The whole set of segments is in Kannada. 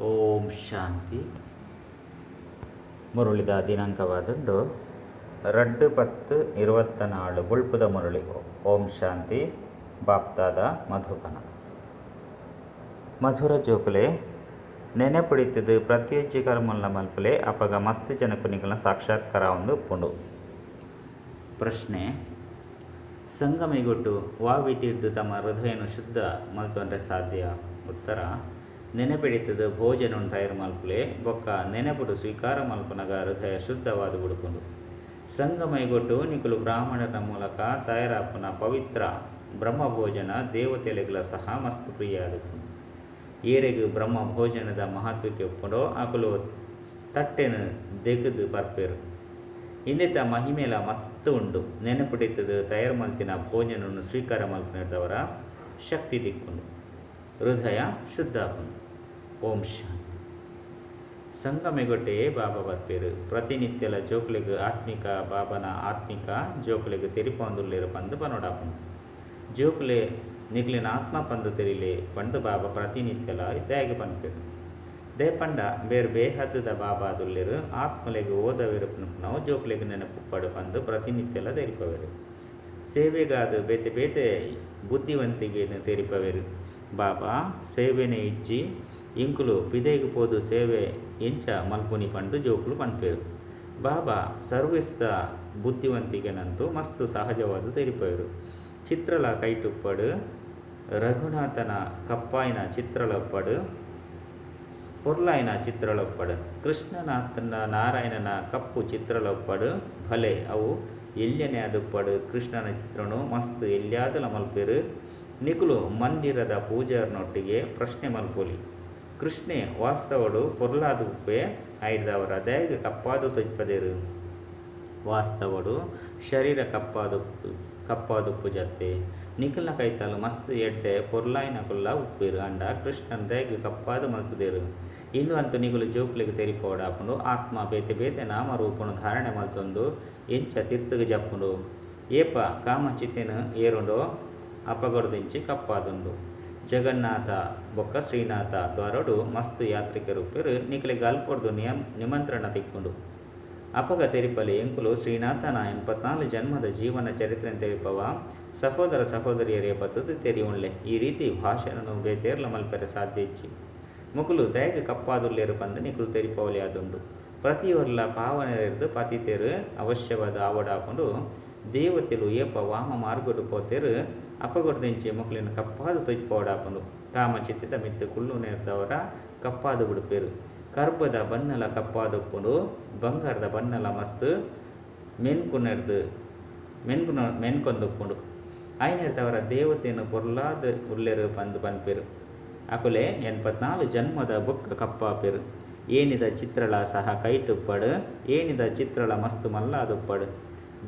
ಓಂ ಶಾಂತಿ. ಮುರುಳಿದ ದಿನಾಂಕವಾದುಂಡು ರಡ್ಡು ಪತ್ತು ಇರುವತ್ತ ನಾಳು ಬುಳ್ಪುದ ಮುರುಳಿ. ಓಂ ಶಾಂತಿ. ಬಾಪ್ತಾದ ಮಧುಬನ. ಮಧುರ ಜೋಕುಲೆ, ನೆನೆ ಪಡಿತಿದ್ದು ಪ್ರತಿಯೊಜ್ಜಿ ಕರ್ಮಲ್ಲ ಮಲ್ಪಲೆ ಅಪಗ ಮಸ್ತ್ ಜನಕುನಿಗಳ ಸಾಕ್ಷಾತ್ಕಾರ ಒಂದು ಪುಂಡು. ಪ್ರಶ್ನೆ, ಸಂಗಮಿಗೊಟ್ಟು ವಾವಿಟ್ಟಿದ್ದು ತಮ್ಮ ಹೃದಯನು ಶುದ್ಧ ಮಲ್ಕೊಂಡ್ರೆ ಸಾಧ್ಯ? ಉತ್ತರ ನೆನೆಪಿಡಿತದ ಭೋಜನ ತಯಾರು ಮಲ್ಪುಲೆ ಬೊಕ್ಕ ನೆನಪುಡು ಸ್ವೀಕಾರ ಮಲ್ಪನಗ ಹೃದಯ ಶುದ್ಧವಾದ ಬಿಡುಕೊಂಡು ಸಂಗಮೈಗೊಟ್ಟು ನಿಕುಲು ಬ್ರಾಹ್ಮಣರ ಮೂಲಕ ತಯಾರಾಪನ ಪವಿತ್ರ ಬ್ರಹ್ಮ ಭೋಜನ ದೇವತೆಲೆಗಳ ಸಹ ಮಸ್ತ್ ಪ್ರಿಯ ಆಗುತ್ತೆ ಏರೆಗು ಬ್ರಹ್ಮ ಭೋಜನದ ಮಹತ್ವಕ್ಕೆ ಒಪ್ಪಡು ಆಕಲು ತಟ್ಟೆನ ದೆಗದು ಬರ್ಪೇರು. ಇಂದಿತ ಮಹಿಮೇಲ ಮಸ್ತ್ ಉಂಡು. ನೆನಪಿಡಿತದ ತಯಾರು ಮಲ್ತಿನ ಭೋಜನವನ್ನು ಸ್ವೀಕಾರ ಮಲ್ಪಿನದವರ ಶಕ್ತಿ ದಿಕ್ಕೊಂಡು. ಹೃದಯ ಶುದ್ಧ ಓಂ ಶಾಂತಿ ಸಂಗಮೆಗೊಟ್ಟೆಯೇ ಬಾಬಾ ಬರ್ಪೇರು. ಪ್ರತಿನಿತ್ಯಲ ಜೋಕ್ಲೆಗ್ ಆತ್ಮಿಕ, ಬಾಬನ ಆತ್ಮಿಕ ಜೋಕ್ಲೆಗ್ ತೆರಿಪೊಂದುಲ್ಲೇರು ಪಂದು ಪನೋಡಾಪುಂಡು ಜೋಕ್ಲೆ ನಿಗ್ಲಿನ ಆತ್ಮ ಪಂದು ತೆರಿಲೆ ಪಂಡು ಬಾಬಾ ಪ್ರತಿನಿತ್ಯಲ ಇದ್ದಾಗಿ ಪನ್ಪೇರು. ದೇ ಪಂಡ ಬೇರೆ ಬೇಹದ್ದದ ಬಾಬಾ ದುಲ್ಲೆರು ಆತ್ಮಲೆಗ್ ಓದವೆರು ನಾವು ಜೋಕ್ಲೆಗ್ ನೆನಪು ಪಡು ಪಂದು ಪ್ರತಿನಿತ್ಯಲ ತೆರಿಪವೆರು. ಸೇವೆಗಾದ ಬೇತೆ ಬೇತೆ ಬುದ್ಧಿವಂತಿಗೆ ತೆರಿಪವೆರು. ಬಾಬಾ, ಸೇವೆನೆ ಇಜ್ಜಿ ಪಿದೆಗೆ ಪೋದು ಸೇವೆ ಎಂಚ ಮಲ್ಪುನಿ ಪಂಡು ಜೋಕುಲು ಪನ್ಪೇರು. ಬಾಬಾ ಸರ್ವಿಸ್ದ ಬುದ್ಧಿವಂತಿಕೆನಂತೂ ಮಸ್ತ್ ಸಹಜವಾದ ತೆರಿಪೇರು ಚಿತ್ರಲ ಕೈಟುಪ್ಪಡು ರಘುನಾಥನ ಕಪ್ಪಾಯಿನ ಚಿತ್ರಲೊಪ್ಪಡು ಪೊರ್ಲಾಯಿನ ಚಿತ್ರಲೊಪ್ಪಡು ಕೃಷ್ಣನಾಥನ ನಾರಾಯಣನ ಕಪ್ಪು ಚಿತ್ರಲೊಪ್ಪಡು ಭಲೆ ಅವು ಎಲ್ಯನೆ ಅದುಪ್ಪಡು, ಕೃಷ್ಣನ ಚಿತ್ರನು ಮಸ್ತ್ ಎಲ್ಯಾದಲ ಮಲ್ಪೇರು. ನಿಕುಲು ಮಂದಿರದ ಪೂಜಾರ್ನೊಟ್ಟಿಗೆ ಪ್ರಶ್ನೆ ಮಲ್ಪೊಲಿ. ಕೃಷ್ಣೆ ವಾಸ್ತವಡು ಪೊರ್ಲಾದ ಉಪ್ಪೆ ಐದವರ ದಯಗೆ ಕಪ್ಪಾದು ತೊಜ್ಪದೇರು ವಾಸ್ತವಡು ಶರೀರ ಕಪ್ಪಾದು ಕಪ್ಪಾದು ಜತ್ತೆ ನಿಖಲ್ನ ಕೈತಾಲು ಮಸ್ತ್ ಎಡ್ಡೆ, ಪೊರ್ಲಾಯಿನ ಕುಲ್ಲ ಉಪ್ಪಿರು ಅಂಡ ಕೃಷ್ಣನ್ ದಯಗೆ ಕಪ್ಪಾದು ಮಲ್ತುದೇರು. ಇಂದು ಅಂತೂ ನಿಗುಲು ಜೋಕ್ಲಿಗೆ ತೆರಿಪೋಡಾಪುಂಡು ಆತ್ಮ ಬೇತೆ ಬೇತೆ ನಾಮರೂಪನು ಧಾರಣೆ ಮಲ್ತೊಂದು ಎಂಚ ತಿರ್ತಗೆ ಜಪ್ಪುಂಡು. ಏಪ ಕಾಮ ಚಿತೆನು ಏರುಂಡೋ ಅಪಗೊಡದಿಂಚಿ ಕಪ್ಪಾದುಂಡು. ಜಗನ್ನಾಥ ಬೊಕ್ಕ ಶ್ರೀನಾಥ ದ್ವಾರಡು ಮಸ್ತ್ ಯಾತ್ರಿಕರು ಪೇರು ನಿಖಲಿಗೆ ಗಲ್ಪೊಡ್ದು ನಿಯಮ್ ನಿಮಂತ್ರಣ ತಿಕ್ಕೊಂಡು. ಅಪಗ ತೆರಿಪಲಿ ಎಂಕುಲು ಶ್ರೀನಾಥನ ಎನ್ಪತ್ನಾಲ್ಕು ಜನ್ಮದ ಜೀವನ ಚರಿತ್ರೆ ತೆರಿಪವ ಸಹೋದರ ಸಹೋದರಿಯರೇ ಪದ್ಧತಿ ತೆರಿಯುಳ್ಳೆ ಈ ರೀತಿ ಭಾಷೆಯನ್ನು ಬೇತೇರ್ಲ ಮಲ್ಪೆರೆ ಸಾಧ್ಯಚ್ಚಿ ಮುಕುಲು ದಯಗೆ ಕಪ್ಪಾದುಲ್ಲೇರು ಬಂದು ನಿಕುಲು ತೆರಿಪವಲಿ ಆದುಂಡು. ಪ್ರತಿಯೊರ್ಲ ಪಾವನೆರೆದು ಪತಿತೇರು ಅವಶ್ಯವಾದ ಆವಡಾಕೊಂಡು ದೇವತೆಲು ಏಪ ವಾಮ ಮಾರ್ಗೊಡು ಪೋತೇರು ಅಪಗೊಡ್ದಿಂಚಿ ಮುಕ್ಲಿನ ಕಪ್ಪಾದು ತೊಯ್ಪೋಡಾಪುಂಡು ಕಾಮ ಚಿತ್ತಿದ ಮಿತ್ತು ಕುಳ್ಳು ನೇರ್ದವರ ಕಪ್ಪಾದು ಬಿಡುಪೇರು ಕರ್ಬದ ಬನ್ನಲ ಕೊಡು ಬಂಗಾರದ ಬನ್ನಲ ಮಸ್ತ್ ಮೆನ್ಕುನೆರ್ದು ಮೆನ್ಕುನ ಮೆನ್ಕೊಂದುಪ್ಪುಂಡು ಐನೆರ್ದವರ ದೇವತೆಯನ್ನು ಪೊರ್ಲಾದ ಉಲ್ಲೆರು ಬಂದು ಬಂದ್ಪೇರು. ಅಕುಲೆ ಎನ್ಪತ್ನಾಲ್ಕು ಜನ್ಮದ ಬುಕ್ಕ ಕಪ್ಪಾಪೇರು. ಏನಿದ ಚಿತ್ರಳ ಸಹ ಕೈಟುಪ್ಪಡು, ಏನಿದ ಚಿತ್ರಳ ಮಸ್ತ್ ಮಲ್ಲಾದುಪ್ಪಡು.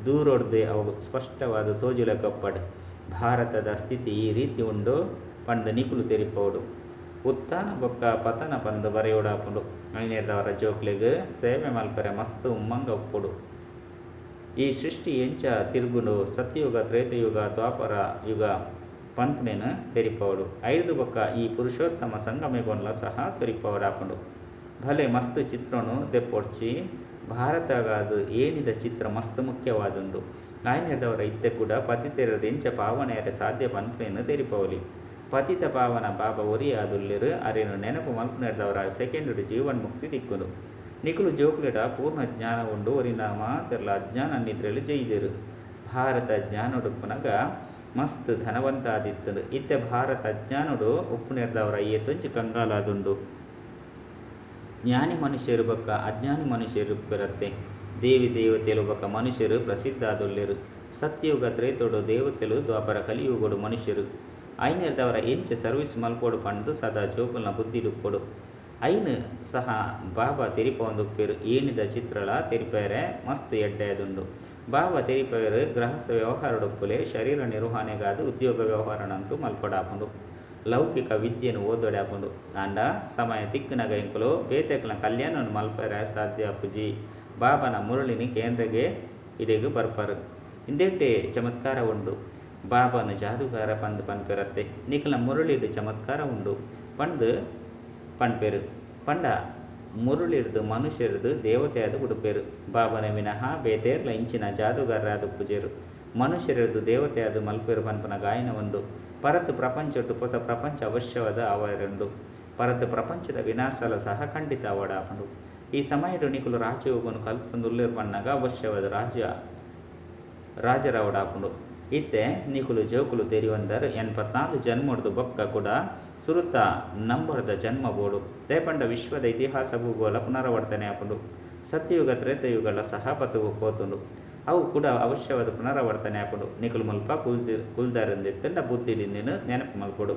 ದೂರೊಡ್ದೆ ಅವು ಸ್ಪಷ್ಟವಾದ ತೋಜುಲ ಕಪ್ಪಡು ಭಾರತದ ಸ್ಥಿತಿ ಈ ರೀತಿ ಉಂಡು. ಪಂಡ ನಿಕುಲು ತೆರಿಪೋಡು. ಉತ್ತಾನ ಬೊಕ್ಕ ಪತನ ಪಂದು ಬರೆಯೋಡಾಪುಂಡು ಐನೇರ್ದವರ ಜೋಕ್ಲೆಗ್ ಸೇವೆ ಮಲ್ಪರೆ ಮಸ್ತ್ ಉಮ್ಮಂಗ ಉಪ್ಪುಡು. ಈ ಸೃಷ್ಟಿ ಎಂಚ ತಿರುಗುಡು ಸತ್ಯಯುಗ ತ್ರೇತಯುಗ, ದ್ವಾಪರ ಯುಗ ಪಂಪ್ನೆನ ತೆರಿಪವಡು ಐದು ಬೊಕ್ಕ ಈ ಪುರುಷೋತ್ತಮ ಸಂಗಮಿಗೊಂಡ್ಲ ಸಹ ತೆರಿಪವಡಾಪುಂಡು ಭಲೆ ಮಸ್ತ್ ಚಿತ್ರನು ದೆಪ್ಪೊಡ್ಚಿ ಭಾರತಗಾದು ಏನಿದ ಚಿತ್ರ ಮಸ್ತ್ ಮುಖ್ಯವಾದುಂಡು. ಆಯ್ನೆದವರ ಇತ್ತೆ ಕೂಡ ಪತಿತೆರದ ಎಂಚ ಪಾವನೆಯರೆ ಸಾಧ್ಯ ಪನ್ಪೇನು ತೆರಿಪವಲಿ ಪತಿತ ಪಾವನ ಬಾಬಾ ಒರಿಯಾದುಲ್ಲಿರು ಅರೆನು ನೆನಪು ಮಲ್ಪನೆದವರ ಸೆಕೆಂಡ್ ಜೀವನ್ ಮುಕ್ತಿ ದಿಕ್ಕುದು. ನಿಕುಲು ಜೋಕ್ಲೆಡ ಪೂರ್ಣ ಜ್ಞಾನ ಉಂಡು ಒರಿನಾಮ ತೆರಲ ಅಜ್ಞಾನ ನಿದ್ರೆಲು ಜೈದಿರು. ಭಾರತ ಜ್ಞಾನೊಡುಪ್ಪುನಗ ಮಸ್ತ್ ಧನವಂತ ಆದಿತ್ತದು ಇತ್ತೆ ಭಾರತ ಅಜ್ಞಾನುಡು ಉಪ್ಪು ನೆರೆದವರ ಏತೊಂಚು ಕಂಗಾಲಾದುಂಡು. ಜ್ಞಾನಿ ಮನುಷ್ಯರು ಬಕ್ಕ ಅಜ್ಞಾನಿ ಮನುಷ್ಯರು ಬರತ್ತೆ ದೇವಿ ದೇವತೆಲು ಬಕ್ಕ ಮನುಷ್ಯರು ಪ್ರಸಿದ್ಧ ಆದೊಲ್ಲೆರು ಸತ್ಯಯುಗ ತ್ರೇತೋಡು ದೇವತೆಲು ದ್ವಾಪರ ಕಲಿಯುಗಡು ಮನುಷ್ಯರು. ಐನೇರ್ದವರ ಎಂಚ ಸರ್ವಿಸ್ ಮಲ್ಪೋಡು ಪಂಡು ಸದಾ ಜೋಕುಲ್ನ ಕೊಡು. ಐನು ಸಹ ಬಾಬಾ ತೆರಿಪೊಂದುಪ್ಪೇರು ಏನಿದ ಚಿತ್ರಳ ತೆರಿಪೇರೆ ಮಸ್ತ್ ಎಡ್ಡೆಯದುಂಡು. ಬಾಬಾ ತೆರಿಪೇರು ಗೃಹಸ್ಥ ವ್ಯವಹಾರಡುಪ್ಪುಲೆ ಶರೀರ ನಿರ್ವಹಣೆಗಾದ ಉದ್ಯೋಗ ವ್ಯವಹಾರನಂತೂ ಮಲ್ಪಡಾಪುಂಡು ಲೌಕಿಕ ವಿದ್ಯೆನು ಓದೊಡಾಪುಂಡು ಅಂಡ ಸಮಯ ತಿಕ್ಕನಗ ಎಂಕುಲು ಬೇತೆಕ್ಲ ಕಲ್ಯಾಣವನ್ನು ಮಲ್ಪರೆ ಸಾಧ್ಯ ಪುಜಿ. ಬಾಬನ ಮುರುಳಿನಿ ಕೇಂದ್ರಗೆ ಇದೆಗೂ ಬರ್ಪರು. ಇಂದೆಟ್ಟೆ ಚಮತ್ಕಾರ ಉಂಡು. ಬಾಬಾನು ಜಾದುಗಾರ ಪಂದ್ ಪನ್ಪೆರತ್ತೆ ನಿಖಲ ಮುರುಳಿಡು ಚಮತ್ಕಾರ ಉಂಡು. ಪಂದ್ ಪನ್ಪೆರು. ಪಂಡ ಮುರುಳಿರ್ದು ಮನುಷ್ಯರದು ದೇವತೆಯಾದ ಉಡುಪೇರು. ಬಾಬನ ವಿನಃ ಬೇತೇರ್ಲ ಇಂಚಿನ ಜಾದುಗಾರರಾದ ಪೂಜೆರು. ಮನುಷ್ಯರದು ದೇವತೆಯಾದ ಮಲ್ಪೇರು ಪನ್ಪನ ಗಾಯನವೊಂದು. ಪರತು ಪ್ರಪಂಚಟ್ಟು ಹೊಸ ಪ್ರಪಂಚ ಅವಶ್ಯವಾದ ಅವರೆಂದು ಪರತು ಪ್ರಪಂಚದ ವಿನಾಶಲ ಸಹ ಖಂಡಿತ ಅವಡಾಪಂಡು ಈ ಸಮಯಡು ನಿಕುಲು ರಾಜ್ಯೋಗನು ಕಲ್ಪೊಂದು ಉಲ್ಲೇರ್ ಪಣ್ಣಗ ಅವಶ್ಯವಾದ ರಾಜ್ಯ, ರಾಜರವಡಾಪುಂಡು. ಇತ್ತೆ ನಿಕುಲು ಜೋಕುಲು ತೆರಿವಂದರ್ ಎನ್ಪತ್ನಾಲ್ಕು ಜನ್ಮಡ್ದು ಬೊಕ್ಕ ಕೂಡ ಸುರುತ ನಂಬರ್ದ ಜನ್ಮ ಬೋಡು. ದೇಪಂಡ ವಿಶ್ವದ ಇತಿಹಾಸ ಭೂಗೋಲ ಪುನರಾವರ್ತನೆ ಆಪುಂಡು. ಸತ್ಯಯುಗ ತ್ರೇತಯುಗಳ ಸಹ ಬದುಕು ಕೋತುಂಡು. ಅವು ಕೂಡ ಅವಶ್ಯವಾದ ಪುನರಾವರ್ತನೆ ಆಪುಂಡು. ನಿಕುಲು ಮಲ್ಪ ಕುಲ್ದಿ, ಕುಲ್ದಾರಂದಿತ್ತಂಡ ಬುದ್ಧಿಲಿಂದಿನ ನೆನಪು ಮಲ್ಪುಡು.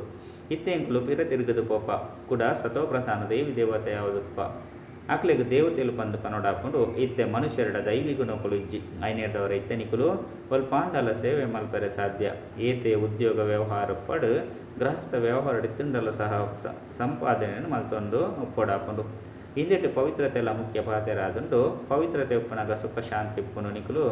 ಇತ್ತೆ ಎಂಕುಲು ಪಿರ ತಿರುಗದು ಪೋಪ. ಕೂಡ ಸತೋಪ್ರಧಾನ ದೇವಿ ದೇವತೆ ಯಾವುದಪ್ಪ ಅಕ್ಲೆಗ್ ದೇವತೆಲು ಕನ್ನಡ ಪನೋಡಾಕೊಂಡು ಇತ್ತೆ ಮನುಷ್ಯರಡ ದೈವಿ ಗುಣಗಳು ಇಜ್ಜಿ. ಐನೇರ್ದವರ ಇತ್ತೆ ನಿಕುಲು ಪಾಂಡಲ ಸೇವೆ ಮಲ್ಪರೆ ಸಾಧ್ಯ. ಏತೆ ಉದ್ಯೋಗ ವ್ಯವಹಾರ ಪಡು, ಗೃಹಸ್ಥ ವ್ಯವಹಾರ ತಿಂಡಲ ಸಹ ಸಂಪಾದನೆಯನ್ನು ಮಲ್ತೊಂದು ಒಪ್ಪೋಡಾಕೊಂಡು. ಇಂದಿಟ್ಟು ಪವಿತ್ರತೆ ಎಲ್ಲ ಮುಖ್ಯ ಪಾತೆರಾದುಂಡು ಪವಿತ್ರತೆ ಉಪ್ಪನಾಗ ಸುಖ, ಶಾಂತಿ, ಉಪ್ಪುನು ನಿಕುಲು,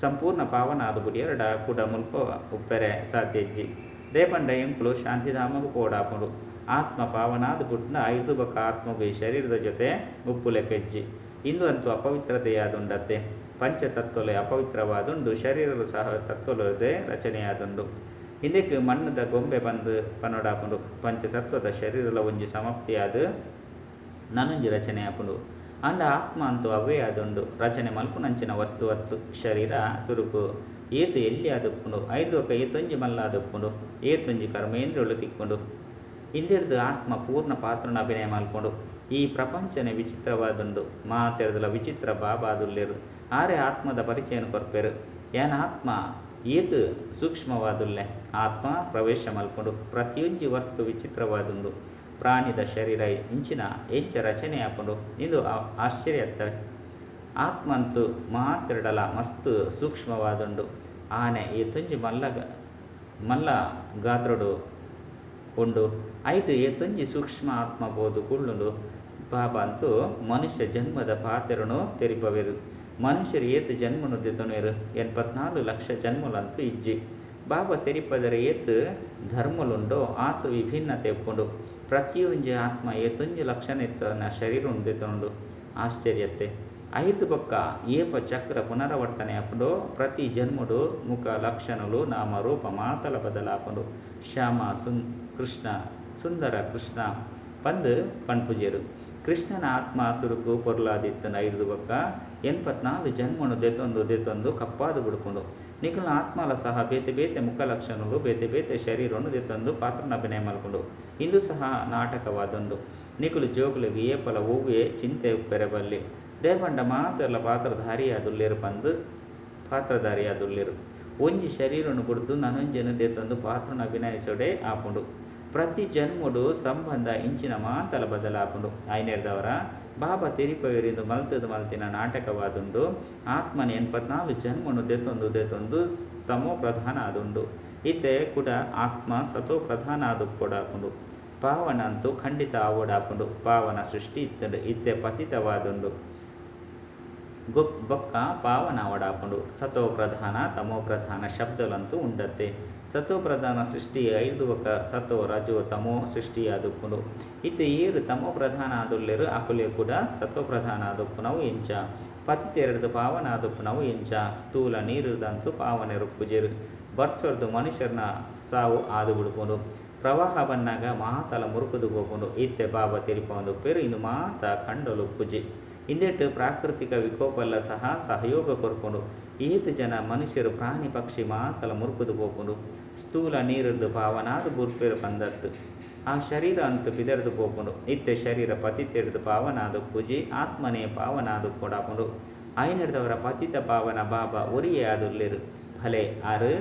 ಸಂಪೂರ್ಣ ಪಾವನ ಆದು ಬುಡಿಯರಡ ಕೂಡ ಮುಲ್ಪ ಉಪ್ಪೆರೆ ಸಾಧ್ಯ ಇಜ್ಜಿ. ದೇಪಂಡ ಎಂಕುಲು ಶಾಂತಿಧಾಮಗೂ ಪೋಡಾಪುಂಡು ಆತ್ಮ ಪಾವನಾದ ಗುಡ್ನ ಐದು ಬಕ ಆತ್ಮಗು ಈ ಶರೀರದ ಜೊತೆ ಉಪ್ಪು ಲೆಕ್ಕೆಜ್ಜಿ ಇಂದು ಅಂತೂ ಅಪವಿತ್ರತೆಯಾದುಂಡತ್ತೆ ಪಂಚತತ್ವಲೆ ಅಪವಿತ್ರವಾದುಂಡು ಶರೀರದ ಸಹ ತತ್ವಲದೇ ರಚನೆಯಾದುಂಡು. ಇದಕ್ಕೆ ಮಣ್ಣದ ಗೊಂಬೆ ಬಂದು ಪನ್ನೊಡಾಕೊಂಡು ಪಂಚತತ್ವದ ಶರೀರಲ ಒಂಜಿ ಸಮಾಪ್ತಿಯಾದ ನನೊಂಜಿ ರಚನೆ ಹಾಕೊಂಡು ಅಂಡ ಆತ್ಮ ಅಂತೂ ಅವೇ ಆದುಂಡು. ರಚನೆ ಮಲ್ಪುನಂಚಿನ ವಸ್ತು ಅತ್ತು, ಶರೀರ, ಸುರುಕು. ಏತು ಎಲ್ಲಿ ಆದುಪ್ಪುಂಡು ಐದು ಒಕ್ಕ ಏತೊಂಜಿ ಮಲ್ಲ ಏತೊಂಜಿ ಕರ್ಮೇಂದ್ರಗಳು ತಿಕ್ಕೊಂಡು. ಇಂದಿರ್ದು ಆತ್ಮ ಪೂರ್ಣ ಪಾತ್ರನ ಅಭಿನಯ ಮಾಡಿಕೊಂಡು, ಈ ಪ್ರಪಂಚನೇ ವಿಚಿತ್ರವಾದುಂಡು ಮಾತೆರದಲ ವಿಚಿತ್ರ ಬಾಬಾದುಲ್ಲಿರು ಆರೆ ಆತ್ಮದ ಪರಿಚಯನ ಕೊರ್ಪೆರು. ಏನ ಆತ್ಮ? ಏತು ಸೂಕ್ಷ್ಮವಾದುಲ್ಲೆ ಆತ್ಮ ಪ್ರವೇಶ ಮಲ್ಕೊಂಡು ಪ್ರತಿಯೊಂದು ವಸ್ತು ವಿಚಿತ್ರವಾದುಂಡು. ಪ್ರಾಣಿದ ಶರೀರ ಇಂಚಿನ ಹೆಚ್ಚ ರಚನೆ ಹಾಕೊಂಡು, ಇದು ಆಶ್ಚರ್ಯ ಆಗ್ತವೆ ಆತ್ಮ ಅಂತೂ ಮಾತಿರಡಲ ಮಸ್ತ್ ಸೂಕ್ಷ್ಮವಾದುಂಡು. ಆನೆ ಈ ತುಂಜಿ ಮಲ್ಲ ಮಲ್ಲ ಗಾತ್ರಡು ಉಂಡು. ಐಟು ಏತೊಂಜಿ ತುಂಜಿ ಸೂಕ್ಷ್ಮ ಆತ್ಮ ಬೋದು ಕುಳ್ಳುಂಡು. ಬಾಬಾ ಅಂತೂ ಮನುಷ್ಯ ಜನ್ಮದ ಪಾತ್ರನು ತೆರಿಪವೆರು. ಮನುಷ್ಯರು ಏತು ಜನ್ಮನು ದಿತನೇರು. ಎನ್ಪತ್ನಾಲ್ಕು ಲಕ್ಷ ಜನ್ಮಲಂತೂ ಇಜ್ಜಿ. ಬಾಬ ತೆರಿಪದರ ಏತು ಧರ್ಮಲುಂಡೋ, ಆತು ವಿಭಿನ್ನತೆ ಪ್ರತಿ ಪ್ರತಿಯೊಂಜಿ ಆತ್ಮ ಏತೊಂಜಿ ಲಕ್ಷಣ ಇತ್ತನ ಶರೀರ ಉಂಡಿತುಂಡು ಆಶ್ಚರ್ಯತೆ ಐದು ಬೊಕ್ಕ ಏಪ ಚಕ್ರ ಪುನರಾವರ್ತನೆ ಅಪ್ಪುಂಡು ಪ್ರತಿ ಜನ್ಮಡು ಮುಖ ಲಕ್ಷಣಲು ನಾಮ ರೂಪ ಮಾತಲ ಬದಲಾಪುಂಡು. ಶ್ಯಾಮ ಸುನ್ ಕೃಷ್ಣ, ಸುಂದರ ಕೃಷ್ಣ. ಪಂದ್ ಪಣ್ಪುಜೆರು ಕೃಷ್ಣನ ಆತ್ಮ ಸುರುಕು ಪೊರ್ಲಾದಿತ್ತನ ಬಕ್ಕ ಎನ್ಪತ್ನಾಲ್ಕು ಜನ್ಮನು ದೆತ್ತೊಂದು ದೆತ್ತೊಂದು ಕಪ್ಪಾದು ಬಿಡ್ಕೊಂಡು. ನಿಖಿಲ ಆತ್ಮಲ ಸಹ ಬೇತೆ ಬೇತೆ ಮುಖ ಲಕ್ಷಣಗಳು, ಬೇತೆ ಬೇತೆ ಶರೀರವನ್ನು ದೆತ್ತೊಂದು ಪಾತ್ರನ ಅಭಿನಯ ಮಾಡಿಕೊಂಡು. ಇಂದು ಸಹ ನಾಟಕವಾದೊಂದು. ನಿಖಿಲು ಜೋಗುಲು ಏಪಲ ಹೂವೇ ಚಿಂತೆ ಬೆರೆಬಲ್ಲಿ ದೇವಂಡ ಮಾತ್ರ ಪಾತ್ರಧಾರಿಯಾದುಲ್ಲಿರು ಬಂದು ಪಾತ್ರಧಾರಿಯಾದುಲ್ಲಿರು ಒಂಜಿ ಶರೀರನು ಕುಡಿದು ನನೊಂಜನು ದೆತ್ತೊಂದು ಪಾತ್ರನ ಅಭಿನಯಿಸೋಡೆ ಆಪುಂಡು ಪ್ರತಿ ಜನ್ಮಡು ಸಂಬಂಧ ಇಂಚಿನ ಮಾತಲ ಬದಲಾಪುಂಡು ಐನೇರ್ದವರ ಬಾಬಾ ತೆರಿಪವರಿಂದ ಮಲ್ತದ ಮಲ್ತಿನ ನಾಟಕವಾದುಂಡು. ಆತ್ಮನ ಎನ್ಪತ್ನಾಲ್ಕು ಜನ್ಮನು ದೆತೊಂದು ದೆತೊಂದು ತಮೋ ಪ್ರಧಾನ ಆದುಂಡು ಇತ್ತೆ ಕೂಡ ಆತ್ಮ ಸತೋ ಪ್ರಧಾನ ಆದು ಕೊಡಾಪುಂಡು ಪಾವನ ಅಂತೂ ಖಂಡಿತ ಆವಡಾಪುಂಡು ಪಾವನ ಸೃಷ್ಟಿ ಇತ್ತಂಡು. ಇತ್ತೆ ಪತಿತವಾದುಂಡು. ಬೊಕ್ಕ ಪಾವನ సతో ಸತೋ ಪ್ರಧಾನ, ತಮೋ ಪ್ರಧಾನ ಶಬ್ದಲಂತೂ ಉಂಡತ್ತೆ ಸತೋ ಪ್ರಧಾನ ಸೃಷ್ಟಿ ಐದು ಒಕ್ಕ ಸತ್ವ ರಜೋ ತಮೋ ಸೃಷ್ಟಿಯಾದುಪ್ಪುಂಡು ಇತ್ತೆ ಏರು ತಮೋ ಪ್ರಧಾನ ಆದುಲ್ಲೆರು ಅಕುಲೆ ಕೂಡ ಸತ್ವಪ್ರಧಾನ ಪ್ರಧಾನ ಆದುಪ್ಪುನವು ಎಂಚ. ಪತಿತೆರಡು ಪಾವನ ಆದುಪ್ಪುನವು ಎಂಚ. ಸ್ಥೂಲ ನೀರುದಂತೂ ಪಾವನೆರು ಪೂಜೆರು ಬರ್ಸೊರ್ದು ಮನುಷ್ಯರನ್ನ ಸಾವು ಆದು ಬಿಡ್ಕೊಂಡು ಪ್ರವಾಹ ಬಂದಾಗ ಮಾತಲ ಮುರುಕುದು ಹೋಗ್ಕೊಂಡು ಇತ್ತೆ ಬಾಬ ತಿರುಪೊಂದು ಪೇರು ಇನ್ನು ಮಾತ ಕಂಡಲು ಪೂಜೆ ಇಂದೆಟ್ಟು ಪ್ರಾಕೃತಿಕ ವಿಕೋಪಲ್ಲ ಸಹ ಸಹಯೋಗ ಕೊರ್ಕೊಂಡು ಏತು ಜನ ಮನುಷ್ಯರು ಪ್ರಾಣಿ ಪಕ್ಷಿ ಮಾತಲ ಮುರುಕುದು ಪೋಪುಂಡು ಸ್ಥೂಲ ನೀರದ್ದು ಪಾವನಾದು ಬುರ್ಪೇರು ಬಂದತ್ತು ಆ ಶರೀರ ಅಂತೂ ಬಿದರ್ದು ಪೋಪುಂಡು ಇತ್ತೆ ಶರೀರ ಪತಿತೆರದು ಪಾವನಾದು ಪೂಜೆ, ಆತ್ಮನೇ ಪಾವನಾದು ಕೊಡಾಕೊಂಡು. ಐನಡ್ದವರ ಪತಿತ ಪಾವನ ಬಾಬಾ ಒರಿಯೇ ಆದುಲ್ಲಿರು ಭಲೆ, ಆರು,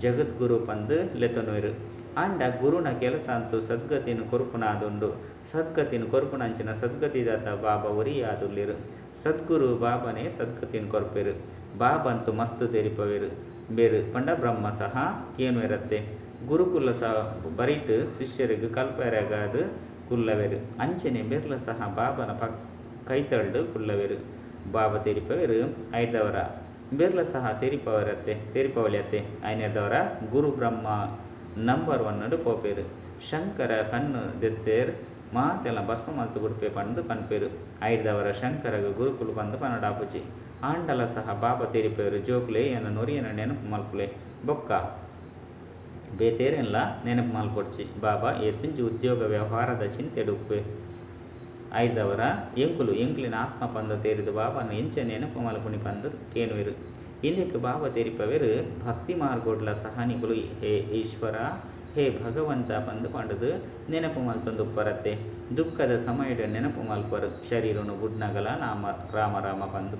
ಜಗದ್ಗುರು ಪಂದು ಲೆತನುವೆರು ಅಂಡ ಗುರುನ ಕೆಲಸ ಅಂತೂ ಸದ್ಗತಿನ ಕೊರುಪುನಾದುಂಡು. ಸದ್ಗತಿನ ಕೊರುಪುನಂಚಿನ ಸದ್ಗತಿದಾತ ಬಾಬಾ ಒರಿಯಾದುಲ್ಲಿರು ಸದ್ಗುರು ಬಾಬನೇ ಸದ್ಗತಿನ ಕೊರ್ಪೆರು. ಬಾಬಂತೂ ಮಸ್ತು ತೆರಿಪವೆರು ಬೇರು. ಪಂಡ ಬ್ರಹ್ಮ ಸಹ ಏನು ಇರುತ್ತೆ ಗುರುಕುಲ ಸಹ ಬರಿಟ್ ಶಿಷ್ಯರಿಗೆ ಕಲ್ಪೆರಗಾದು ಕುಲ್ಲವೆರು. ಅಂಚನೆ ಬೆರ್ಲ ಸಹ ಬಾಬನ ಪಕ್ ಕೈತಳ್ಳು ಕುಲ್ಲವೆರು. ಬಾಬ ತೆರಿಪವೆರು ಐದವರ. ಬೆರ್ಲ ಸಹ ತೆರಿಪವರತ್ತೆ ತೆರಿಪವಳಿಯತ್ತೆ ಐನೇದವರ ಗುರು ಬ್ರಹ್ಮ ನಂಬರ್ ಒನ್ನಡು ಪೋಪೇರು. ಶಂಕರ ಕಣ್ಣು ದೆತ್ತೇರ್, ಮಾತೆಲ್ಲ ಭಸ್ಮ ಮಲ್ತು ಗುಡ್ಪೆ ಪಂದು ಪನ್ಪೇರು ಐದವರ ಶಂಕರಗ ಗುರುಕುಲು ಬಂದು ಪನ್ನಡಾಪುಜಿ ಆಂಡಲ ಸಹ ಬಾಬ ತೆರಿಪೇರು ಜೋಕ್ಲೆ ಎನ್ನ ನೊರಿಯನ ನೆನಪು ಮಲ್ಪುಲೆ, ಬೊಕ್ಕ. ಬೇತೇರೆಲ್ಲ ನೆನಪು ಮಲ್ಪೊಡ್ಚಿ ಬಾಬಾ ಎತ್ತಿಂಚಿ ಉದ್ಯೋಗ ವ್ಯವಹಾರದ ಚಿಂತೆಡುಪ್ಪೆ. ಐದವರ, ಎಂಕುಲು ಎಂಕ್ಲಿನ ಆತ್ಮ ಪಂದ ತೇರಿದು ಬಾಬಾನ ಎಂಚ ನೆನಪು ಮಲ್ಪುನಿ ಪಂದು ಕೇನುವಿರು ಇಂದಕ್ಕೆ ಬಾಬಾ ತೆರಿಪವೆರು ಭಕ್ತಿ ಮಾರ್ಗೋಡ್ಲ ಸಹನಿಗಳು ಹೇ ಈಶ್ವರ. ಹೇ ಭಗವಂತ ಪಂದು ಪಂಡದು ನೆನಪು ಮಲ್ಪಂದು ಬರತ್ತೆ ದುಃಖದ ಸಮಯದ ನೆನಪು ಮಲ್ಪರು. ಶರೀರನು ಗುಡ್ನಗಲ ನಾಮ ರಾಮ ರಾಮ ಪಂದು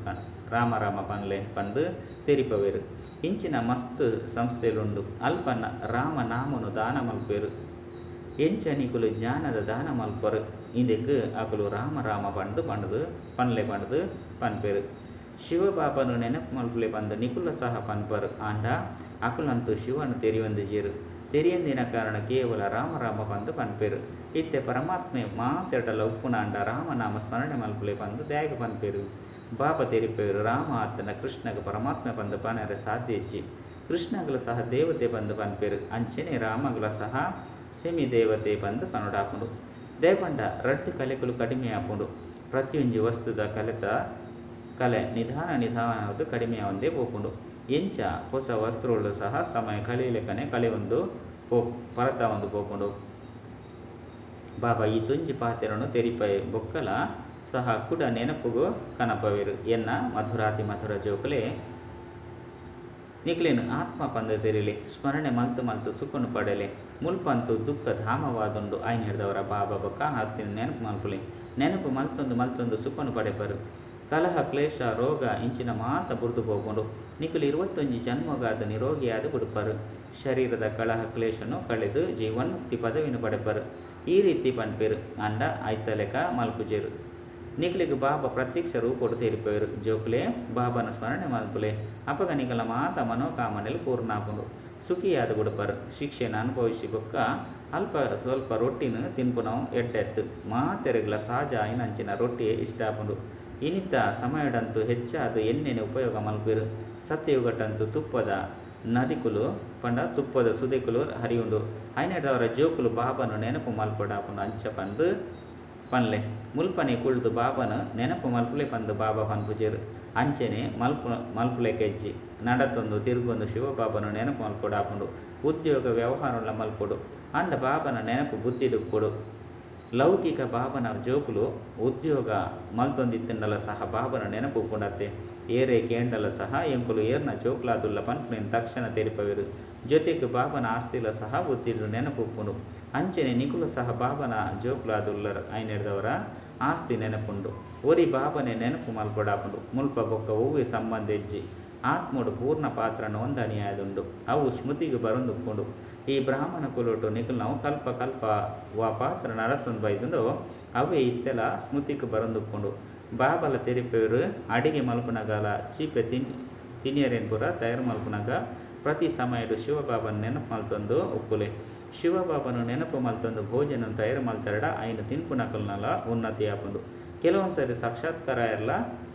ರಾಮ ರಾಮ ಪನ್ಲೆ ಪಂದು ತೆರಿಪವೆರು. ಇಂಚಿನ ಮಸ್ತ್ ಸಂಸ್ಥೆಲುಂಡು ಅಲ್ಪನ ರಾಮ ನಾಮನು ದಾನ ಮಲ್ಪೇರು. ಎಂಚನಿಕುಲು ಜ್ಞಾನದ ದಾನ ಮಲ್ಪರು. ಇದಕ್ಕೆ ಅಕುಲು ರಾಮ ರಾಮ ಪಂಡು ಪಂಡದು ಪನ್ಲೆ ಪಂಡದು ಪನ್ಪೇರು. ಶಿವಬಾಬನು ನೆನಪು ಮಲ್ಪಲೆ ಬಂದು ನಿಕುಲ ಸಹ ಪನ್ಪರು. ಆಂಡ ಅಕುಲಂತೂ ಶಿವನು ತೆರಿವಂದು ಜೀರು. ತೆರಿಯಂದಿನ ಕಾರಣ ಕೇವಲ ರಾಮ ರಾಮ ಬಂದು ಪನ್ಪೇರು ಇತ್ತೆ ಪರಮಾತ್ಮೆ ಮಾತೆಡಲ ಉಪ್ಪುನಾಂಡ ರಾಮನಾಮ ಸ್ಮರಣೆ ಮಲ್ಪುಲೆ ಬಂದು ದ್ಯಾಗ ಪನ್ಪೇರು ಬಾಬ ತೆರಿಪೇರು ರಾಮ ಆತನ ಕೃಷ್ಣಗ ಪರಮಾತ್ಮ ಬಂದು ಪನರೆ ಸಾಧ್ಯ ಹೆಚ್ಚಿ ಕೃಷ್ಣಗಲ ಸಹ ದೇವತೆ ಬಂದು ಪನ್ಪೇರು ಅಂಚನೆ ರಾಮಗಲ ಸಹ ಸೆಮಿ ದೇವತೆ ಬಂದು ಪನೊಡಾಪುಂಡು ದೇಪಂಡ ರಟ್ಟು ಕಲೆಗಳು ಕಡಿಮೆ ಆಪುಂಡು ಪ್ರತಿಯೊಂದು ವಸ್ತುದ ಕಲೆತ ಕಲೆ ನಿಧಾನ ನಿಧಾನ ಕಡಿಮೆ ಒಂದೇ ಪೋಪುಂಡು ಎಂಚ ಹೊಸ ವಸ್ತ್ರಗಳು ಸಹ ಸಮಯ ಕಳೆಯಲಿಕ್ಕನೆ ಕಳೆ ಒಂದು ಪೋ, ಪರತ ಒಂದು ಪೋಪುಂಡು ಬಾಬಾ ಈ ತುಂಜಿ ಪಾತೆರನು ತೆರಿಪೈ ಬೊಕ್ಕಲ ಸಹ ಕೂಡ ನೆನಪುಗೂ ಕನಪವಿರು. ಎನ್ನ ಮಧುರಾತಿ ಮಧುರ ಜೋಕಲೆ. ನಿಕ್ಲೇನು ಆತ್ಮ ಪಂದ ತೆರಿಲಿ, ಸ್ಮರಣೆ ಮಲ್ತು ಮಂತು ಸುಖನು ಪಡೆಯಲಿ ಮುಲ್ಪಂತು ದುಃಖ ಧಾಮವಾದೊಂದು ಆಯ್ನ ಹಿಡಿದವರ ಬಾಬಾ ಬೊಕ್ಕ ಹಾಸ್ತಿನ ನೆನಪು ಮಲ್ಪುಲಿ. ನೆನಪು ಮಲ್ತೊಂದು ಮಲ್ತೊಂದು ಸುಖನು ಪಡೆಪರು. ಕಲಹ ಕ್ಲೇಶ, ರೋಗ ಇಂಚಿನ ಮಾತ ಬುರ್ದು ಹೋಗೊಂಡು ನಿಖಲು ಇರುವತ್ತೊಂಜಿ ಜನ್ಮಗಾದ ನಿರೋಗಿಯಾದ ಬಿಡುಪರು ಶರೀರದ ಕಲಹ ಕ್ಲೇಶನು ಕಳೆದು ಜೀವನ್ಮುಕ್ತಿ ಪದವಿನ ಪಡೆಪರು. ಈ ರೀತಿ ಪನ್ಪೇರು. ಅಂಡ, ಐತಲೆಕ ಮಲ್ಪುಜೇರು ನಿಕ್ಲಿಗೆ ಬಾಬಾ ಪ್ರತ್ಯಕ್ಷ ರೂಪೊಡು ತೆರಿಪೇರು ಜೋಕ್ಲೆ, ಬಾಬನ ಸ್ಮರಣೆ ಮಲ್ಪುಲೆ. ಅಪಗನಿಕಲ ಮಾತ ಮನೋಕಾಮನೆಲು ಪೂರ್ಣಾಪುಂಡು ಸುಖಿಯಾದ ಗುಡುಪರು. ಶಿಕ್ಷೆನ ಅನುಭವಿಸಿ ಬೊಕ್ಕ ಅಲ್ಪ ಸ್ವಲ್ಪ ರೊಟ್ಟಿನ ತಿನ್ಪುನವು ಎಡ್ಡೆತ್ತು. ಮಾತೆರೆಗ್ಲ ತಾಜಾ ಅಂಚಿನ ರೊಟ್ಟಿಯೇ ಇಷ್ಟಾಪುಂಡು. ಇನಿತ ಸಮಯಡಂತು ಹೆಚ್ಚಾದ ಎಣ್ಣೆನೆ ಉಪಯೋಗ ಮಲ್ಪಿರು ಸತ್ಯಯುಗಟಂತು ತುಪ್ಪದ ನದಿಕುಲು ಪಂಡ ತುಪ್ಪದ ಸುದೆಕುಲು ಹರಿಯುಂಡು. ಐನಡವರ ಜೋಕುಲು ಬಾಬನು ನೆನಪು ಮಲ್ಪಡ ಅಂಚ ಪಂದು ಪನ್ಲೆ. ಮುಲ್ಪನೆ ಕುಳ್ದು ಬಾಬನ ನೆನಪು ಮಲ್ಪುಲೆ ಪಂದು ಬಾಬಾ ಪನ್ಪುಜಿರು ಅಂಚೆನೆ ಮಲ್ಪು ಮಲ್ಪುಲೆ ಕೆಜ್ಜಿ. ನಡತೊಂದು ತಿರುಗೊಂದು ಶಿವಬಾಬನು ನೆನಪು ಮಲ್ಪಡಾಪುಂಡು. ಉದ್ಯೋಗ ವ್ಯವಹಾರ ಮಲ್ಪೊಡು. ಅಂಡ ಬಾಬನ ನೆನಪು ಬುದ್ಧಿಡುಕ್ಕೊಡು ಲೌಕಿಕ ಬಾಬನ ಜೋಕುಲು ಉದ್ಯೋಗ ಮಲ್ತೊಂದಿತ್ತಂಡಲ ಸಹ ಬಾಬನ ನೆನಪು ಪುಂಡತ್ತೆ ಏರೆ ಕೇಂಡಲ ಸಹ ಎಂಕುಲು ಏರ್ನ ಜೋಕ್ಲಾದುಲ್ಲ ಪನ್ಪುನಿನ ತಕ್ಷಣ ತೆರಿಪವೆರು. ಜೊತೆಗೆ ಬಾಬನ ಆಸ್ತಿಲ ಸಹ ಬುದ್ಧಿಡು ನೆನಪುಪ್ಪುಂಡು ಅಂಚನೆ ನಿಕುಲು ಸಹ ಬಾಬನ ಜೋಕ್ಲಾದುಲ್ಲರ ಐನೆಡ್ದವರ ಆಸ್ತಿ ನೆನಪುಂಡು. ಒರಿ ಬಾಬನೆ ನೆನಪು ಮಲ್ಪೊಡಾಪುಂಡು. ಮುಲ್ಪ ಬೊಕ್ಕ ಹೂವೆ ಸಂಬಂಧ ಎಜ್ಜಿ ಆತ್ಮಡು ಪೂರ್ಣ ಪಾತ್ರನ ನೋಂದಣಿಯಾದುಂಡು. ಅವು ಸ್ಮೃತಿಗೆ ಬರೊಂದುಪ್ಪುಂಡು ಈ ಬ್ರಾಹ್ಮಣ ಕುಲೋಟು ನಿಖಲ್ ನಾವು ಕಲ್ಪ ಕಲ್ಪ ವಾ ಪಾತ್ರ ನರತೊಂದು ಬೈದುಂಡು, ಅವೇ ಇತ್ತೆಲ ಸ್ಮೃತಿಗೆ ಬರೊಂದುಪ್ಪುಂಡು ಬಾಬಲ ತೆರಿಪೆಯವರು ಅಡಿಗೆ ಮಲ್ಪುನಗಾಲ ಚೀಪೆ ತಿನ್ ತಿನಿಯರೇನು ಪೂರ ತಯಾರು ಮಲ್ಪುನಗ ಪ್ರತಿ ಸಮಯಡು ಶಿವಬಾಬನ ನೆನಪು ಮಲ್ತೊಂದು ಉಪ್ಪುಲೆ ಶಿವಬಾಬನು ನೆನಪು ಮಲ್ತೊಂದು ಭೋಜನ ತಯಾರು ಮಲ್ತರಡ ತಿನ್ಪು ನಕಲ್ನಲ್ಲ ಉನ್ನತಿ ಆಪುಂಡು ಕೆಲವೊಂದು ಸರಿ ಸಾಕ್ಷಾತ್ಕಾರ ಎಲ್ಲ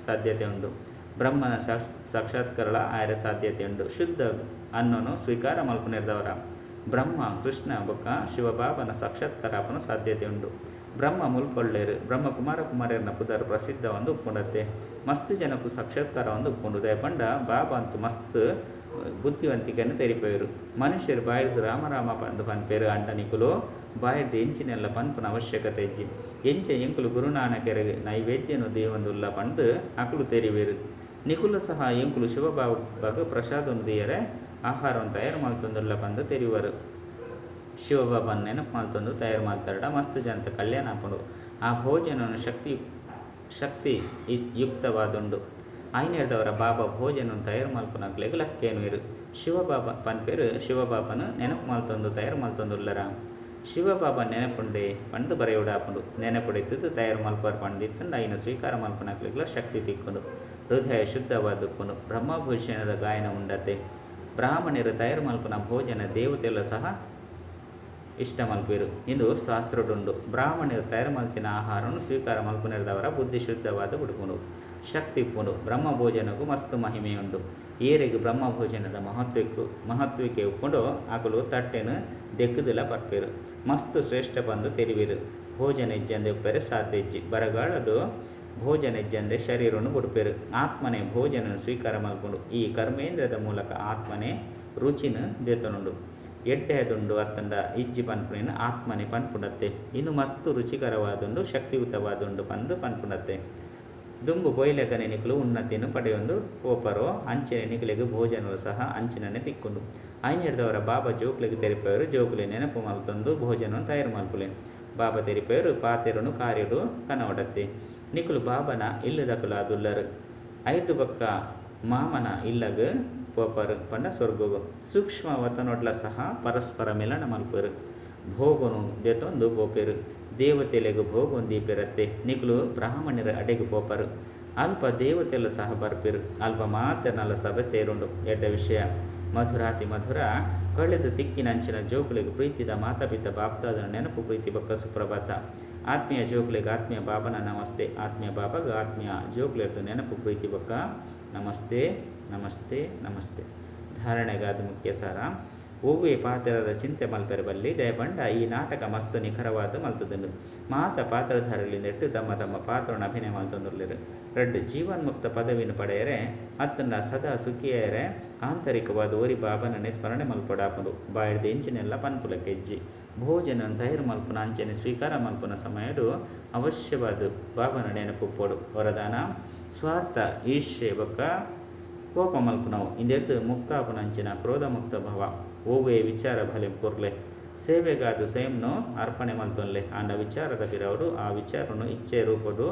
ಸಾಧ್ಯತೆ ಉಂಟು ಬ್ರಹ್ಮನ ಸಾಕ್ಷ್ ಸಾಕ್ಷಾತ್ಕಾರ ಆಯರ ಸಾಧ್ಯತೆ ಉಂಡು ಶುದ್ಧ ಅನ್ನೋನು ಸ್ವೀಕಾರ ಮಲ್ಪುನಿರ್ದವರ. ಬ್ರಹ್ಮ, ಕೃಷ್ಣ, ಬೊಕ್ಕ ಶಿವಬಾಬನ ಸಾಧ್ಯತೆ ಉಂಡು ಬ್ರಹ್ಮ ಮುಲ್ಪೊಳ್ಳೇರು ಬ್ರಹ್ಮ ಕುಮಾರ ಕುಮಾರನ ಪುದರ್ ಪ್ರಸಿದ್ಧ ಒಂದು ಉಪ್ಪುಂಡತೆ ಮಸ್ತ್ ಜನಕ್ಕೂ ಸಾಕ್ಷಾತ್ಕಾರ ಒಂದು ಉಪ್ಪುಂಡು ದಯಪಂಡ ಬಾಬಾ ಅಂತೂ ಮಸ್ತ್ ಬುದ್ಧಿವಂತಿಕೆಯನ್ನು ತೆರಿಪೇರು. ಮನುಷ್ಯರು ಬಾಯಿರ್ದು ರಾಮರಾಮ ಪಂದು ಪನ್ಪೇರು ಅಂಡನಿಕುಲು ಬಾಯಿರ್ದು ಎಂಚಿನೆಲ್ಲ ಪನ್ಪನ ಅವಶ್ಯಕತೆ ಇಜ್ಜಿ. ಎಂಚ ಎಂಕುಲು ಗುರುನಾನಕೆರೆಗೆ ನೈವೇದ್ಯನು ದೇವಂದುಲ್ಲ ಪಂದು ಅಕಲು ತೆರಿವೇರು ನಿಕುಲು ಸಹ ಎಂಕುಲು ಶಿವಬಾಬಾಗ ಪ್ರಸಾದೊಂದಿಯರ ದಿಯರೆ ಆಹಾರವನ್ನು ತಯಾರು ಮಾಡ್ತಂದುಲ್ಲ ಬಂದು ತೆರೆಯುವರು. ಶಿವಬಾಬನ ನೆನಪು ಮಾಡ್ತಂದು ತಯಾರು ಮಾಡ್ತಾರಡ ಮಸ್ತ್ ಜನತ ಕಲ್ಯಾಣ ಹಾಕೊಂಡು. ಆ ಭೋಜನವನ್ನು ಶಕ್ತಿ ಶಕ್ತಿ ಯುಕ್ತವಾದುಂಡು ಐನೇರ್ದವರ ಬಾಬಾ ಭೋಜನವನ್ನು ತಯಾರು ಮಲ್ಪನಕ್ಲೆಗ್ ಲಕ್ಕೇನು ಇರು. ಶಿವಬಾಬಾ ಪನ್ಪೇರು ಶಿವಬಾಬನ ನೆನಪು ಮಲ್ತೊಂದು ತಯಾರು ಮಲ್ತೊಂದುಲ್ಲರ ಶಿವಬಾಬಾ ನೆನಪುಂಡೆ ಪಂಡು ಬರೆಯುಡಾಪುಂಡು. ನೆನಪುಡಿದ್ದು ತಯಾರು ಮಲ್ಪರ್ ಪಂಡಿತ್ತಂಡು ಐನ ಸ್ವೀಕಾರ ಮಲ್ಪನಕ್ಲೆಗ್ಲ ಶಕ್ತಿ ತಿಕ್ಕೊಂಡು. ಹೃದಯ ಶುದ್ಧವಾದಕ್ಕೂ ಬ್ರಹ್ಮಭೂಷಣದ ಗಾಯನ ಉಂಡತೆ. ಬ್ರಾಹ್ಮಣರು ತಯಾರು ಮಲ್ಪನ ಭೋಜನ ದೇವತೆಲ್ಲ ಸಹ ಇಷ್ಟ ಮಲ್ಪಿರು ಇದು ಶಾಸ್ತ್ರಡುಂಡು ಬ್ರಾಹ್ಮಣರು ತಯಾರು ಮಲ್ಪಿನ ಆಹಾರವನ್ನು ಸ್ವೀಕಾರ ಮಲ್ಪನಿರದವರ ಬುದ್ಧಿ ಶುದ್ಧವಾದ ಹುಡುಕುನು ಶಕ್ತಿ ಪುನು ಬ್ರಹ್ಮ ಭೋಜನಕ್ಕೂ ಮಸ್ತ್ ಮಹಿಮೆಯುಂಡು. ಏರಿಗೆ ಬ್ರಹ್ಮ ಭೋಜನದ ಮಹತ್ವಕ್ಕೂ ಮಹತ್ವಕ್ಕೆ ಒಪ್ಪಿಕೊಂಡು ಆಕಲು ತಟ್ಟೆನು ದೆಕ್ಕದಿಲ್ಲ ಬರ್ಪಿರು ಮಸ್ತ್ ಶ್ರೇಷ್ಠ ಬಂದು ತೆರಿವಿರು ಭೋಜನ ಹೆಜ್ಜೆಂದೆ ಉಪ್ಪೆರೆ ಸಾಧ್ಯ ಹೆಜ್ಜೆ ಬರಗಾಲದು ಭೋಜನ ಜಂದೆ ಶರೀರವನ್ನು ಬುಡುಪೆರು ಆತ್ಮನೇ ಭೋಜನ ಸ್ವೀಕಾರ ಮಾಡಿಕೊಂಡು ಈ ಕರ್ಮೇಂದ್ರದ ಮೂಲಕ ಆತ್ಮನೇ ರುಚಿನ ದೇತನುಂಡು. ಎಡ್ಡೆದುಂಡು ಅತ್ತಂದ ಇಜ್ಜಿ ಪನ್ಪುಣಿನ ಆತ್ಮನೆ ಪನ್ಪುಂಡತ್ತೆ ಇನ್ನು ಮಸ್ತು ರುಚಿಕರವಾದೊಂದು, ಶಕ್ತಿಯುತವಾದೊಂದು ಪಂದು ಪನ್ಪುಂಡತ್ತೆ ದುಂಬು ಬೊಯ್ಲೆಗನೆ ನೆನಿಕಲು ಉನ್ನತಿಯನ್ನು ಪಡೆಯೊಂದು, ಓಪರೋ ಅಂಚಿನ ನಿಕಲಿಗೆ ಭೋಜನವು ಸಹ ಅಂಚಿನನೆ ತಿಕ್ಕೊಂಡು. ಐನಿಡ್ದವರ ಬಾಬಾ ಜೋಕ್ಲಿಗೆ ತೆರಿಪವರು ಜೋಕುಲಿ ನೆನಪು ಮಲ್ತೊಂದು ಭೋಜನವನ್ನು ತಯಾರು ಮಲ್ಪುಲೆ. ಬಾಬಾ ತೆರಿಪೆಯವರು ಪಾತೆರನು ಕಾರ್ಯಡು ಕನವಡತ್ತೆ. ನಿಕುಲು ಬಾಬನ ಇಲ್ಲದಕುಲಾದುಲ್ಲರು ಐದು ಬಕ್ಕ ಮಾಮನ ಇಲ್ಲಗ ಪೋಪರು ಪಂಡ ಸ್ವರ್ಗವು ಸೂಕ್ಷ್ಮ ವತನೊಡ್ಲ ಸಹ ಪರಸ್ಪರ ಮಿಲನ ಮಲ್ಪರು. ಭೋಗನು ದೆತೊಂದು ಪೋಪೆರು. ದೇವತೆಲೆಗು ಭೋಗನ್ ದೀಪಿರತ್ತೆ. ನಿಕುಲು ಬ್ರಾಹ್ಮಣರ ಅಡೆಗೆ ಪೋಪರು. ಅಲ್ಪ ದೇವತೆಲ್ಲ ಸಹ ಬರ್ಪಿರು. ಅಲ್ಪ ಮಾತನಲ್ಲ ಸಭೆ ಸೇರುಂಡು. ಎಡ್ಡ ವಿಷಯ. ಮಧುರಾತಿ ಮಧುರ ಕಳೆದ ತಿಕ್ಕಿನಂಚಿನ ಜೋಕುಲಿಗೆ ಪ್ರೀತಿದ ಮಾತಾಪಿತ ಬಾಪ್ತಾದ ನೆನಪು ಪ್ರೀತಿ ಬಕ್ಕ ಸುಪ್ರಭಾತ. ಆತ್ಮೀಯ ಜೋಕ್ಲೆಗೆ ಆತ್ಮೀಯ ಬಾಬನ ನಮಸ್ತೆ. ಆತ್ಮೀಯ ಬಾಬಾಗ ಆತ್ಮೀಯ ಜೋಕುಲಿರ್ದು ನೆನಪು ಪ್ರೀತಿ ಬಕ್ಕ. ನಮಸ್ತೆ ನಮಸ್ತೆ ನಮಸ್ತೆ. ಧಾರಣೆಗಾದ ಮುಖ್ಯ ಸಾರ. ಹೂವೆ ಪಾತ್ರದ ಚಿಂತೆ ಮಲ್ಪೆರಬಲ್ಲಿ ದಯಬಂಡ ಈ ನಾಟಕ ಮಸ್ತ್ ನಿಖರವಾದ ಮಲ್ತದನು. ಮಾತ ಪಾತ್ರಧಾರಲಿ ನೆಟ್ಟು ತಮ್ಮ ತಮ್ಮ ಪಾತ್ರನ ಅಭಿನಯ ಮಲ್ತಂದುರ್ಲಿರು. ರೆಡ್ ಜೀವನ್ಮುಕ್ತ ಪದವಿನ ಪಡೆಯರೆ, ಅತ್ತನ್ನ ಸದಾ ಸುಖಿಯರೆ ಆಂತರಿಕವಾದ ಓರಿ ಬಾಬನನ್ನೇ ಸ್ಮರಣೆ ಮಲ್ಪಡಾಪದು. ಬಾಯ್ದ ಇಂಚಿನೆಲ್ಲ ಪನ್ಪುಲ ಹೆಜ್ಜಿ ಭೋಜನ ತಯಾರು ಮಲ್ಪುನ ಅಂಚನೆ ಸ್ವೀಕಾರ ಮಲ್ಪುನ ಸಮಯಡು ಅವಶ್ಯವಾದ ಬಾಬನ ನೆನಪು ಪೋಡು ವರದಾನ, ಸ್ವಾರ್ಥ ಈರ್ಷೆ ಬೊಕ್ಕ ಕೋಪ ಮಲ್ಪುನವು ಇಂದೆದ್ದು ಮುಕ್ತಾಪನ ಅಂಚಿನ ಕ್ರೋಧ ಮುಕ್ತ ಭವ ಓವೆ ವಿಚಾರ ಬಲೆ ಕೊರ್ಲೆ. ಸೇವೆಗಾದು ಸ್ವಯಂನು ಅರ್ಪಣೆ ಮಲ್ಪನ್ಲೆ. ಆಂಡ ವಿಚಾರದ ಬಿರವರು ಆ ವಿಚಾರನು ಇಚ್ಛೆ ರೂಪಡು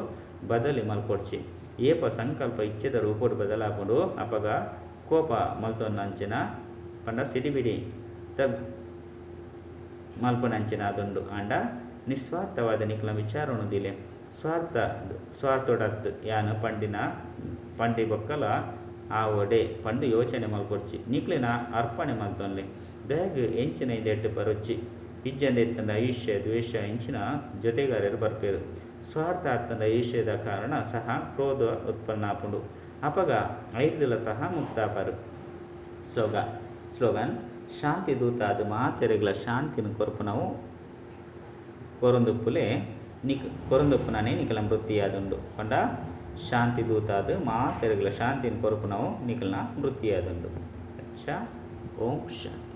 ಬದಲಿ ಮಲ್ಕೊಡ್ಚಿ. ಏಪ ಸಂಕಲ್ಪ ಇಚ್ಛೆದ ರೂಪಡು ಬದಲಾಕೊಂಡು ಅಪಗ ಕೋಪ ಮಲ್ತೊನ್ನಂಚಿನ ಪಂಡ ಸಿಡಿಬಿಡಿ. ತಗ್ ಮಲ್ಪನಂಚಿನ ಅದೊಂದು ಆಂಡ ನಿಸ್ವಾರ್ಥವಾದ ನಿಖಲ ವಿಚಾರನು ದಿಲೆ. ಸ್ವಾರ್ಥ ಸ್ವಾರ್ಥೊಡತ್ತು ಯಾನು ಪಂಡಿನ, ಪಂಡಿ ಬೊಕ್ಕಲ ಆ ಒಡೆ ಪಂಡು ಯೋಚನೆ ಮಲ್ಕೊಡ್ಚಿ. ನಿಕ್ಲಿನ ಅರ್ಪಣೆ ಮಲ್ತೊನ್ಲೆ. ಬ್ಯಾಗ್ ಎಂಚಿನ ಇಂದೆಟ್ಟು ಬರೊಚ್ಚಿ ಇಜ್ಜಂದ ಎತ್ತಂದ ಈಶ್ಯ, ದ್ವೇಷ ಎಂಚಿನ ಜೊತೆಗಾರರು ಬರ್ಪೇರು. ಸ್ವಾರ್ಥ ಅತ್ತಂದ ಈಶ್ಯದ ಕಾರಣ ಸಹ ಕ್ರೋಧ ಉತ್ಪನ್ನ ಆಪುಂಡು ಅಪಗ ಐದುಲ ಸಹ ಮುಕ್ತಾಪರು. ಸ್ಲೋಗ ಸ್ಲೋಗನ್ ಶಾಂತಿ ದೂತ ಅದು ಮಾತೆರೆಗಳ ಶಾಂತಿನ ಕೊರಪು ನಾವು ಕೊರೊಂದುಪ್ಪುಲೆ ನಿಕ್ ಕೊರೊಂದುಪ್ಪುನನೆ ನಿಕಲ ಮೃತಿಯಾದುಂಡು ಕೊಂಡ ಶಾಂತಿ ದೂತ ಅದು ಮಾತೆರೆಗಳ ಶಾಂತಿನ ಕೊರಪು ನಾವು ನಿಕಲ್ನ ಮೃತಿಯಾದುಂಡು ಅಚ್ಚ ಓಂ ಶಾಂತಿ